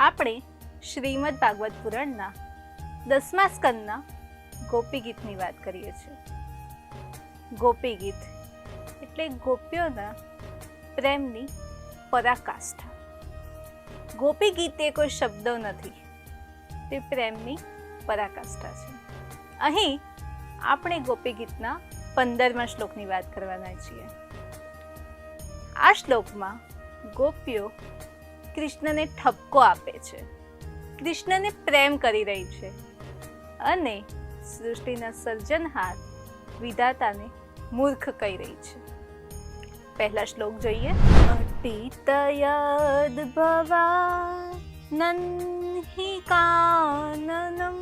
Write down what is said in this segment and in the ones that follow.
આપણે શ્રીમદ ભાગવત પુરાણના દસમા સ્કંદના ગોપી ગીતની વાત કરીએ છીએ. ગોપી ગીત એટલે ગોપીઓના પ્રેમની પરાકાષ્ઠા. ગોપી ગીત એ કોઈ શબ્દો નથી, તે પ્રેમની પરાકાષ્ઠા છે. અહીં આપણે ગોપી ગીતના પંદરમા શ્લોકની વાત કરવાના છીએ. આ શ્લોકમાં ગોપીઓ કૃષ્ણને ઠપકો આપે છે. કૃષ્ણને પ્રેમ કરી રહી છે અને સૃષ્ટિના સર્જનહાર વિધાતાને મૂર્ખ કહી રહી છે. પહેલા શ્લોક જોઈએ. અતિતયદ ભવા નન્હી કાનનમ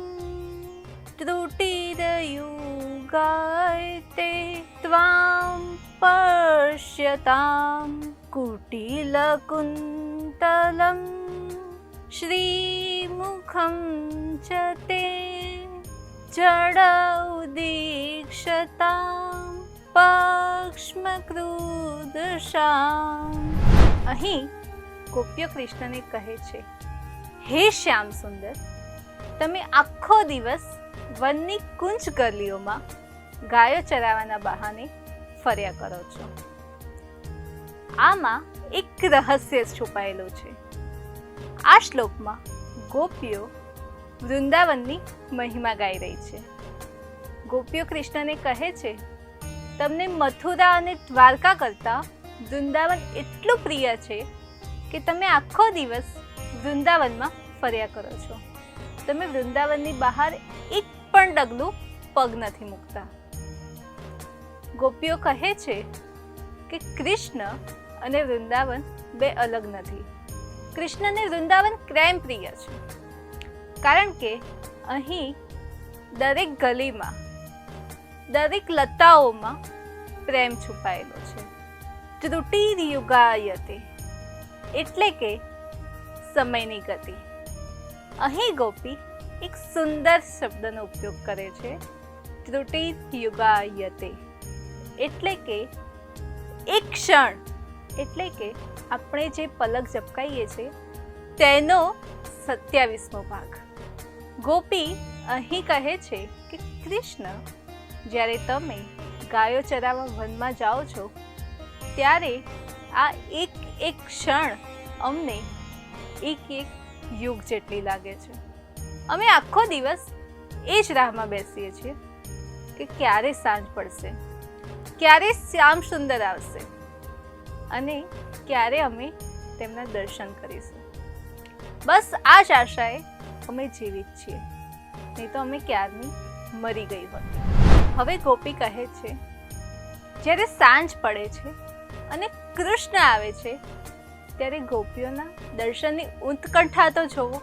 ત્રુટિરયુગાયતે ત્વામ પશ્યતામ कुटिलकुन्तलं श्रीमुखं च ते जडौदीक्षतां પક્ષ્મક્રુદશામ અહીં ગોપ્ય કૃષ્ણને કહે છે હે શ્યામ સુંદર તમે આખો દિવસ વનની કુંજ ગલીઓમાં ગાયો ચરાવવાના બહાને ફર્યા કરો છો આમાં એક રહસ્ય છુપાયેલું છે. આ શ્લોકમાં ગોપીઓ વૃંદાવનની મહિમા ગાઈ રહી છે. ગોપીઓ કૃષ્ણને કહે છે, તમને મથુરા અને દ્વારકા કરતાં વૃંદાવન એટલું પ્રિય છે કે તમે આખો દિવસ વૃંદાવનમાં ફર્યા કરો છો. તમે વૃંદાવનની બહાર એક પણ ડગલું પગ નથી મૂકતા. ગોપીઓ કહે છે કે, કૃષ્ણ અને વૃંદાવન બે અલગ નથી. કૃષ્ણને વૃંદાવન પ્રેમ પ્રિય છે. કારણ કે અહીં દરેક ગલીમાં, દરેક લતાઓમાં પ્રેમ છુપાયેલો છે. ત્રુટિ યુગાયતે એટલે કે સમયની ગતિ. અહીં ગોપી એક સુંદર શબ્દનો ઉપયોગ કરે છે. ત્રુટિ યુગાયતે એટલે કે એક ક્ષણ એટલે કે આપણે જે પલક ઝપકાઈએ છીએ તેનો સત્યાવીસમો ભાગ. ગોપી અહીં કહે છે કે, કૃષ્ણ, જ્યારે તમે ગાયો ચરાવવા વનમાં જાઓ છો, ત્યારે આ એક એક ક્ષણ અમને એક એક યુગ જેટલી લાગે છે. અમે આખો દિવસ એ જ રાહમાં બેસીએ છીએ કે ક્યારે સાંજ પડશે, ક્યારે શ્યામ સુંદર આવશે અને ક્યારે અમે તેમના દર્શન કરીશું. બસ આ જ આશાએ અમે જીવિત છીએ. નહીં તો અમે ક્યારની મરી ગઈ હોત. હવે ગોપી કહે છે, જ્યારે સાંજ પડે છે અને કૃષ્ણ આવે છે, ત્યારે ગોપીઓના દર્શનની ઉત્કંઠા તો જોવો.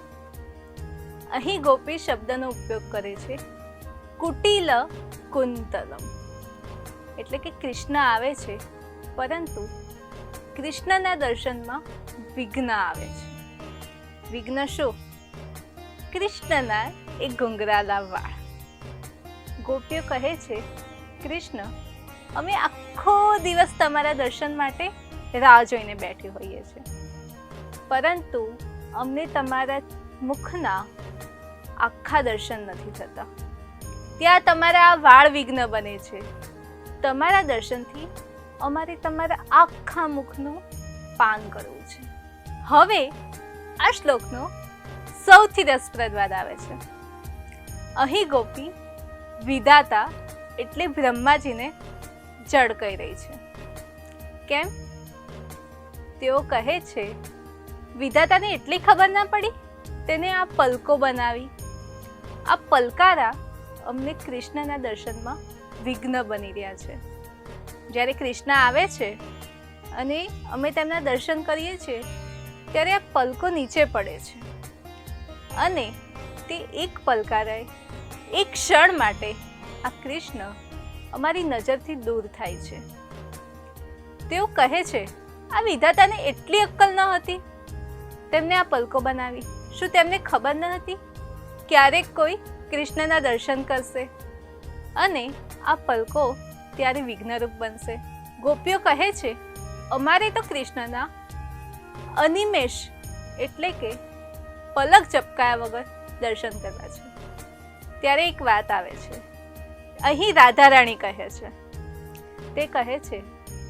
અહીં ગોપી શબ્દનો ઉપયોગ કરે છે, કુટિલ કુંતલમ. એટલે કે કૃષ્ણ આવે છે, પરંતુ કૃષ્ણના દર્શનમાં વિઘ્ન આવે છે. વિઘ્ન શું? કૃષ્ણના એ ઘુંઘરાલા વાળ. ગોપીઓ કહે છે, કૃષ્ણ, અમે આખો દિવસ તમારા દર્શન માટે રાહ જોઈને બેઠી હોઈએ છીએ. પરંતુ અમને તમારા મુખના આખા દર્શન નથી થતા. ત્યાં તમારા વાળ વિઘ્ન બને છે. તમારા દર્શનથી અમારે તમારા આખા મુખનું પાન કરવું છે. હવે આ શ્લોકનો સૌથી રસપ્રદ વાત આવે છે. અહીં ગોપી વિધાતા એટલે બ્રહ્માજીને જડ કહી રહી છે. કેમ? તેઓ કહે છે, વિધાતાને એટલી ખબર ના પડી? તેને આ પલકો બનાવી. આ પલકારા અમને કૃષ્ણના દર્શનમાં વિઘ્ન બની રહ્યા છે. જ્યારે કૃષ્ણ આવે છે અને અમે તેમના દર્શન કરીએ છીએ, ત્યારે આ પલકો નીચે પડે છે. અને તે એક પલકારાય, એક ક્ષણ માટે આ કૃષ્ણ અમારી નજરથી દૂર થાય છે. તેઓ કહે છે, આ વિધાતાને એટલી અક્કલ ન હતી? તેમને આ પલકો બનાવી, શું તેમને ખબર ન હતી? ક્યારેક કોઈ કૃષ્ણના દર્શન કરશે. અને આ પલકો ત્યારે વિઘ્નરૂપ બનશે. ગોપીઓ કહે છે, અમારે તો કૃષ્ણના અનિમેષ એટલે કે પલક ચપકાયા વગર દર્શન કરવા છે. ત્યારે એક વાત આવે છે. અહીં રાધા રાણી કહે છે. તે કહે છે,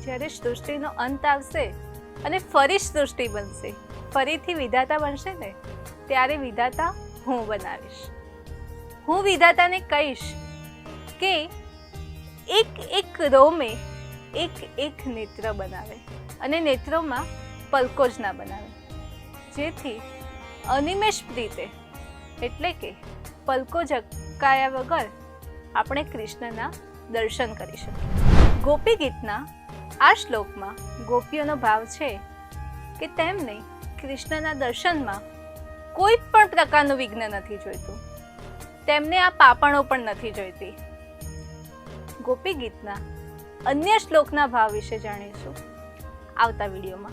જ્યારે સૃષ્ટિનો અંત આવશે અને ફરી સૃષ્ટિ બનશે, ફરીથી વિધાતા બનશે ને, ત્યારે વિધાતા હું બનાવીશ. હું વિધાતાને કહીશ કે એક એક રોમે એક એક નેત્ર બનાવે અને નેત્રોમાં પલકો જ ના બનાવે. જેથી અનિમેષ પ્રીતે એટલે કે પલકો ઝકાયા વગર આપણે કૃષ્ણના દર્શન કરી શકીએ. ગોપી ગીતના આ શ્લોકમાં ગોપીઓનો ભાવ છે કે તેમને કૃષ્ણના દર્શનમાં કોઈ પણ પ્રકારનું વિઘ્ન નથી જોઈતું. તેમને આ પાપણો પણ નથી જોઈતી. ગોપી ગીતના અન્ય શ્લોકના ભાવ વિશે જાણીશું. આવતા વિડીયોમાં.